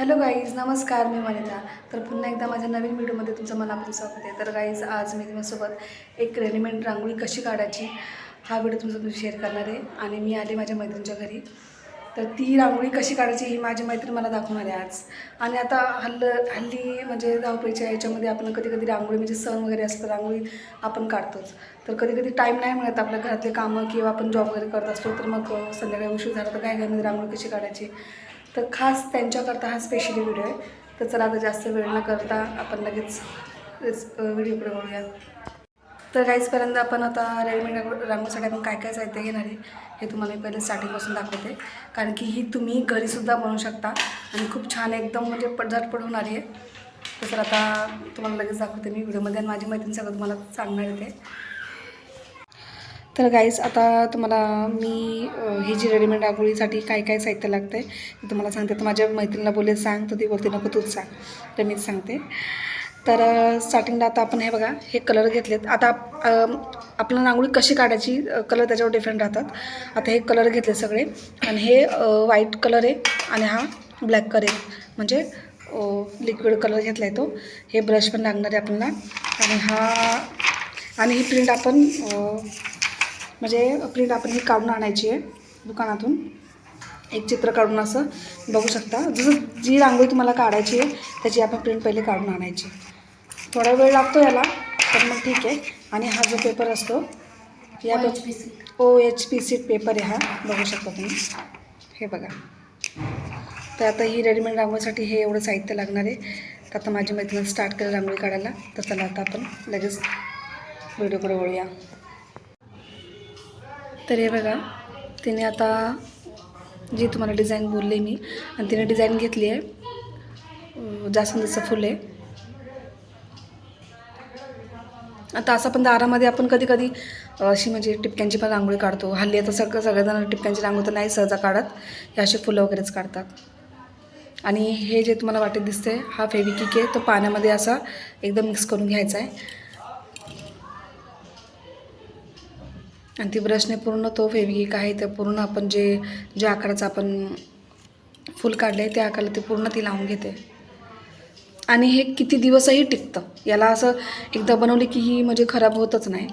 Hello guys नमस्कार मी वनिता. तर पुन्हा एकदा माझ्या नवीन व्हिडिओमध्ये तुमचं मनापासून स्वागत आहे. तर गाईज आज मी तुमच्यासोबत एक रेडीमेड रांगोळी कशी काढायची हा व्हिडिओ तुमच्यासोबत शेअर करणार आहे. आणि मी आले माझ्या मैत्रिणीच्या घरी. तर ती रांगोळी कशी काढायची ही माझी मैत्रीण मला दाखवणार आहे आज. आणि आता हल्ल हल्ली म्हणजे धावपळीच्या याच्यामध्ये आपण कधी कधी रांगोळी म्हणजे सण वगैरे असतं रांगोळी आपण काढतोच. तर कधी कधी टाईम नाही मिळत आपल्या घरातले कामं किंवा आपण जॉब वगैरे करत असतो तर मग संध्याकाळी उशीर झाला तर काय घरामध्ये रांगोळी कशी काढायची? तर खास त्यांच्याकरता हा स्पेशली व्हिडिओ आहे. तर चला आता जास्त वेळ न करता आपण लगेच व्हिडिओकडे बघूया तर काहीचपर्यंत आपण आता रेडीमेड रांगोळीसाठी आपण काय काय साहित्य घेणार आहे हे तुम्हाला मी पहिले स्टार्टिंगपासून दाखवते. कारण की ही तुम्ही घरीसुद्धा बनवू शकता. आणि खूप छान एकदम म्हणजे पट होणारी होणार आहे तर आता तुम्हाला लगेच दाखवते मी व्हिडिओमध्ये आणि माझी मैत्रीण सगळं तुम्हाला सांगणार आहे ते. तर गाईज आता तुम्हाला मी ही जी रेडीमेड रांगोळीसाठी काय काय साहित्य लागतं आहे तुम्हाला सांगते. तर माझ्या मैत्रिणीला बोलले सांग तर ती बोलते नको तूच सांग. तर मीच सांगते. तर स्टार्टिंगला आता आपण हे बघा हे कलर घेतलेत. आता आपल्याला रांगोळी कशी काढायची कलर त्याच्यावर डिफरंट राहतात. आता हे कलर घेतले सगळे. आणि हे व्हाईट कलर आहे आणि हा ब्लॅक कलर आहे. म्हणजे लिक्विड कलर घेतला आहे तो. हे ब्रश पण लागणार आहे आपल्याला. आणि हा आणि ही प्रिंट आपण म्हणजे प्रिंट आपण ही काढून आणायची आहे दुकानातून. एक चित्र काढून असं बघू शकता. जसं जी रांगोळी तुम्हाला काढायची आहे त्याची आपण प्रिंट पहिले काढून आणायची थोडा वेळ लागतो याला पण मग ठीक आहे. आणि हा जो पेपर असतो या O H P C. Paper आहे हा. बघू शकता तुम्ही. हे बघा. तर आता ही रेडीमेड रांगोळीसाठी हे एवढं साहित्य लागणार आहे. तर आता माझी मैत्रीण स्टार्ट केलं रांगोळी काढायला. तर चला आता आपण लगेच व्हिडिओकडे वळूया. तर हे बघा तिने आता जी तुम्हाला डिझाईन बोलले मी आणि तिने डिझाईन घेतली आहे. जास्वंदीचं फुल आहे. आता असं पण दारामध्ये आपण कधी कधी अशी म्हणजे टिपक्यांची पण रांगोळी काढतो. हल्ली आता सगळं सगळेजण टिपक्यांची रांगोळी तर नाही सहजा काढत. हे असे फुलं वगैरेच काढतात. आणि हे जे तुम्हाला वाटेत दिसते हा फेविकिक आहे. तो पाण्यामध्ये असा एकदम मिक्स करून घ्यायचा आहे. आणि ती ब्रशने पूर्ण तो फेविक आहे ते पूर्ण आपण जे ज्या आकाराचं आपण फूल काढलं आहे त्या आकाराला ती पूर्ण ती लावून घेते. आणि हे किती दिवसही टिकतं. याला असं एकदा बनवली की ही म्हणजे खराब होतच नाही.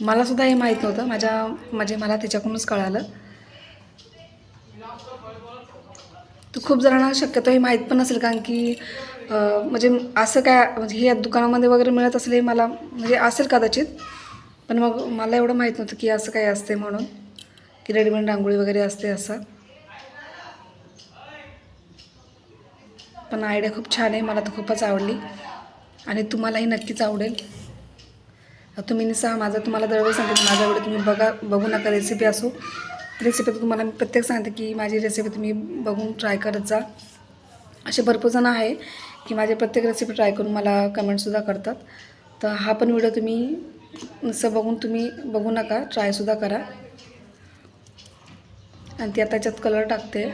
मला सुद्धा हे माहीत नव्हतं. माझ्या म्हणजे मला त्याच्याकडूनच कळालं. तर खूप जणांना शक्यतो हे माहीत पण नसेल कारण की म्हणजे असं काय म्हणजे हे दुकानामध्ये वगैरे मिळत असले हे मला म्हणजे असेल कदाचित पण मग मला एवढं माहीत नव्हतं की असं काय असते म्हणून की रेडीमेड रांगोळी वगैरे असते असं. पण आयडिया खूप छान आहे मला तर खूपच आवडली. आणि तुम्हालाही नक्कीच आवडेल. तुम्ही निसा माझा तुम्हाला दरवेळी सांगते माझा व्हिडिओ तुम्ही बघा बघू नका रेसिपी असो. रेसिपी तर तुम्हाला मी प्रत्येक सांगते की माझी रेसिपी तुम्ही बघून ट्राय करत जा. असे भरपूर जण आहे की माझे प्रत्येक रेसिपी ट्राय करून मला कमेंटसुद्धा करतात. तर हा पण व्हिडिओ तुम्ही असं बघून तुम्ही बघू नका ट्रायसुद्धा करा. आणि ती आता त्याच्यात कलर टाकते.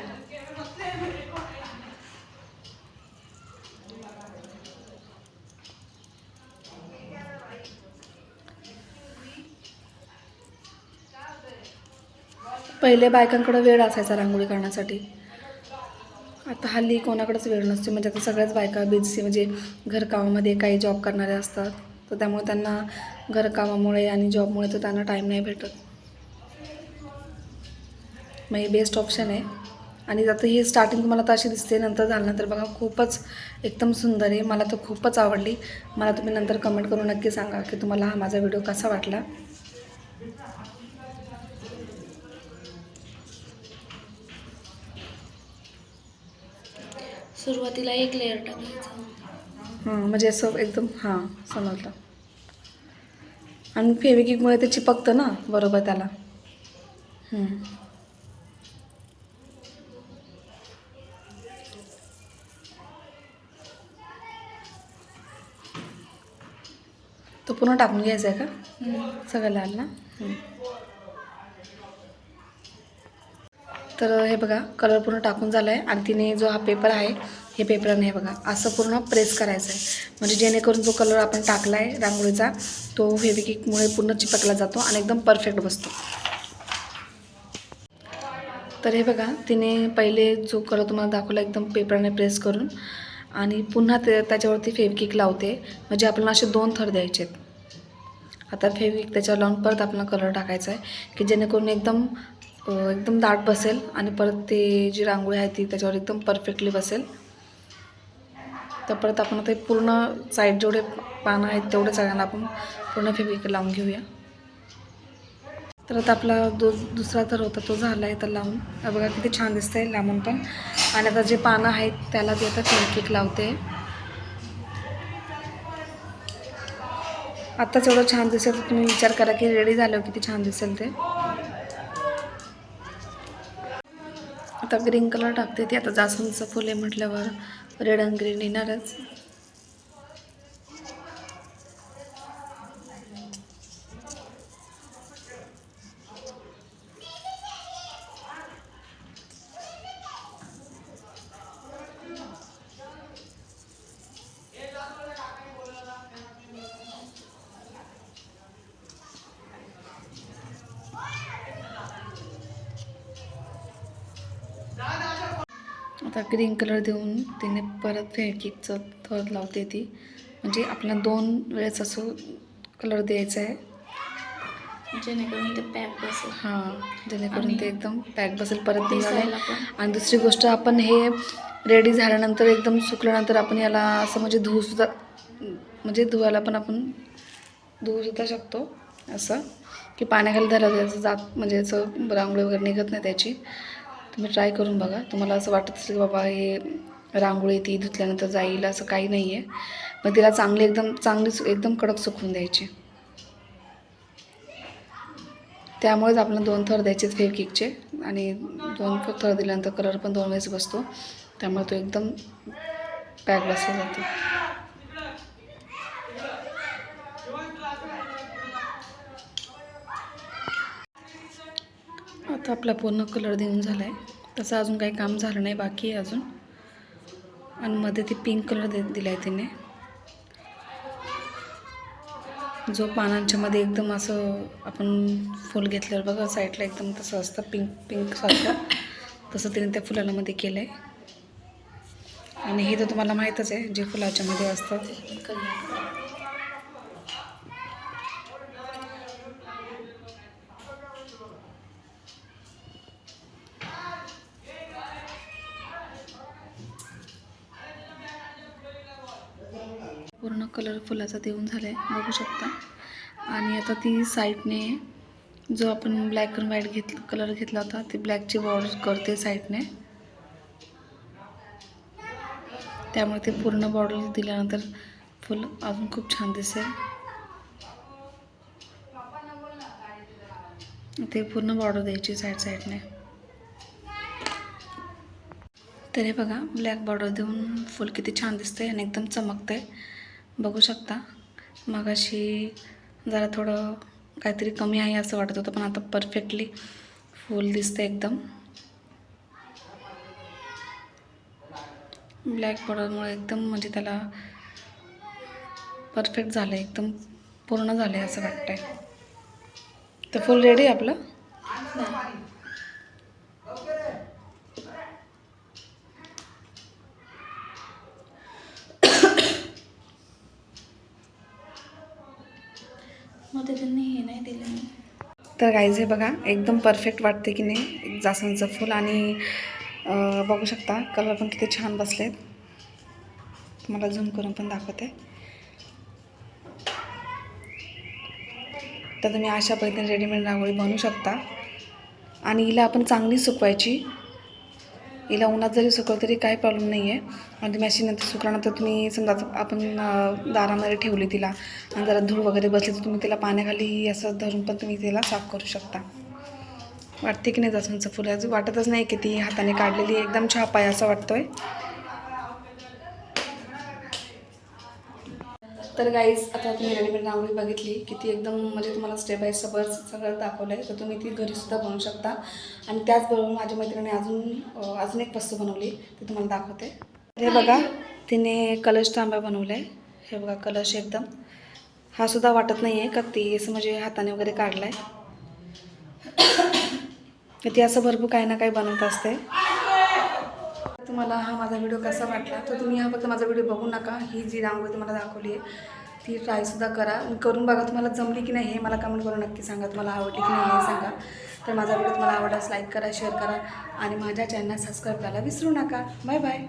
पहिले बायकांकडं वेळ असायचा रांगोळी करण्यासाठी. आता हल्ली कोणाकडंच वेळ नसते म्हणजे आता सगळ्याच बायका बिझी म्हणजे घरकामामध्ये काही जॉब करणारे असतात. तर त्यामुळे त्यांना घरकामामुळे आणि जॉबमुळे तर त्यांना टाईम नाही भेटत. मग हे बेस्ट ऑप्शन आहे. आणि आता ही स्टार्टिंग तुम्हाला तर अशी दिसते नंतर झाल्यानंतर बघा खूपच एकदम सुंदर आहे. मला तर खूपच आवडली. मला तुम्ही नंतर कमेंट करून नक्की सांगा की तुम्हाला हा माझा व्हिडिओ कसा वाटला. सुरुवातीला एक लेअर टाकायचं. हां म्हणजे असं एकदम हां समजलं. आणि फेविकिकमुळे ते चिपकतं ना बरोबर त्याला. तो पुन्हा टाकून घ्यायचा आहे का? सगळं लाल ना? तर हे बघा कलर पूर्ण टाकून झाला आहे आणि तिने जो हा पेपर आहे हे पेपराने हे बघा असं पूर्ण प्रेस करायचं आहे म्हणजे जेणेकरून जो कलर आपण टाकला आहे रांगोळीचा तो फेविकिकमुळे पूर्ण चिपकला जातो आणि एकदम परफेक्ट बसतो. तर हे बघा तिने पहिले जो कलर तुम्हाला दाखवला एकदम पेपराने प्रेस करून आणि पुन्हा ते त्याच्यावरती फेविकिक लावते. म्हणजे आपल्याला असे दोन थर द्यायचे आहेत. आता फेविक त्याच्यावर लावून परत आपल्याला कलर टाकायचा आहे की जेणेकरून एकदम एकदम दाट बसेल आणि परत ते जी रांगोळी आहे ती त्याच्यावर एकदम परफेक्टली बसेल. तर परत आपण ते पूर्ण साईड जेवढे पानं आहेत तेवढे सगळ्यांना आपण पूर्ण फेविक लावून घेऊया. तर आता आपला दो दुसरा तर होता तो झाला आहे तर लावून बघा किती छान दिसतंय लांबून पण. आणि आता जे पानं आहेत त्याला ती आता फेविकिक लावते. आत्ताच एवढं छान दिसेल तर तुम्ही विचार करा की रेडी झाल्यावर किती छान दिसेल ते. आता ग्रीन कलर टाकते ती. आता जास्वंदचं फुल आहे म्हटल्यावर. रेड अँड ग्रीन येणारच. आता ग्रीन कलर देऊन तिने परत फेविकिकचं थर लावते ती. म्हणजे आपल्याला दोन वेळेस असं कलर द्यायचा आहे. जेणेकरून ते पॅक बसेल. हां जेणेकरून ते एकदम पॅक बसेल परत निघाले. आणि दुसरी गोष्ट आपण हे रेडी झाल्यानंतर एकदम सुकल्यानंतर आपण याला असं म्हणजे धुवूसुद्धा म्हणजे धुवायला पण आपण धुवूसुद्धा शकतो. असं. की पाण्याखाली धरलं त्याचं जात म्हणजे असं रांगोळी वगैरे निघत नाही त्याची. तुम्ही ट्राय करून बघा. तुम्हाला असं वाटत असेल की बाबा हे रांगोळी ती धुतल्यानंतर जाईल असं काही नाही आहे मग तिला चांगली एकदम चांगली सु- एकदम कडक सुकवून द्यायची. त्यामुळेच आपल्याला दोन थर द्यायचे फेवकिकचे आणि दोन थर दिल्यानंतर कलर पण दोन वेळेस बसतो. त्यामुळे तो एकदम पॅक बसला जातो. तर आपला पूर्ण कलर देऊन झाला आहे तसं अजून काही काम झालं नाही बाकी आहे अजून. आणि मध्ये ती पिंक कलर दे दिला आहे तिने. जो पानांच्या मध्ये एकदम असं आपण फुल घेतल्यावर बघा साईडला एकदम तसं असतं पिंक पिंक सारखं. तसं तिने त्या फुलाला मध्ये केलं आहे आणि हे तर तुम्हाला माहीतच आहे जे फुलाच्यामध्ये असतं. पूर्ण कलर फुलाचा देऊन झाला आहे बघू शकता. आणि आता ती साईडने जो आपण ब्लॅक अँड व्हाईट घेतला कलर घेतला होता ती ब्लॅकची बॉर्डर करते साईडने त्यामुळे ते पूर्ण बॉर्डर दिल्यानंतर फुल अजून खूप छान दिसेल. ते पूर्ण बॉर्डर द्यायची साईड साईडने तरी बघा ब्लॅक बॉर्डर देऊन फुल किती छान दिसते आणि एकदम चमकते बघू शकता. मगाशी जरा थोडं काहीतरी कमी आहे असं वाटत होतं पण आता परफेक्टली फुल दिसतं एकदम. ब्लॅक बॉर्डरमुळे एकदम म्हणजे त्याला परफेक्ट झालं आहे एकदम पूर्ण झालं आहे असं वाटतं आहे तर फुल रेडी आहे आपलं मध्ये त्यांनी हे नाही दिलं. तर गाईज हे बघा एकदम परफेक्ट वाटते की नाही जास्वंदचं फूल आणि बघू शकता कलर पण किती छान बसलेत. तुम्हाला झूम करून पण दाखवते. तर तुम्ही अशा पद्धतीने रेडीमेड रांगोळी बनवू शकता. आणि हिला आपण चांगली सुकवायची. हिला उन्हात जरी सुकवलं तरी काही प्रॉब्लेम नाही आहे आणि मॅशीनंतर अशी नंतर सुकल्यानंतर तुम्ही समजा आपण दारामध्ये ठेवली तिला आणि जरा धूळ वगैरे बसली तर तुम्ही तिला पाण्याखाली असं धरून पण तुम्ही तिला साफ करू शकता. वाटते की नाही जास्वंदचं फुलं अजून वाटतच नाही की ती हाताने काढलेली एकदम छाप आहे असं आहे तर गाईज आता तुम्ही रेडीमेड रांगोळी बघितली किती एकदम म्हणजे तुम्हाला स्टेप बाय स्टेप सगळं दाखवलं आहे तर तुम्ही ती घरीसुद्धा बनवू शकता. आणि त्याचबरोबर माझ्या मैत्रिणीने अजून अजून एक वस्तू बनवली ती तुम्हाला दाखवते. हे बघा तिने कलश तांब्या बनवला आहे हे बघा कलश एकदम. हा सुद्धा वाटत नाही आहे का ती असं म्हणजे हाताने वगैरे काढला आहे ती असं भरपूर काही ना काही बनवत असते. तुम्हाला हा माझा व्हिडिओ कसा वाटला तर तुम्ही हा फक्त माझा व्हिडिओ बघू नका. ही जी रांगोळी तुम्हाला दाखवली आहे ती ट्रायसुद्धा करा. करून बघा तुम्हाला जमली की नाही हे मला कमेंट करून नक्की सांगा. तुम्हाला आवडली की नाही हे सांगा. तर माझा व्हिडिओ तुम्हाला आवडल्यास लाईक करा शेअर करा. आणि माझ्या चॅनल सबस्क्राईब करायला विसरू नका. Bye bye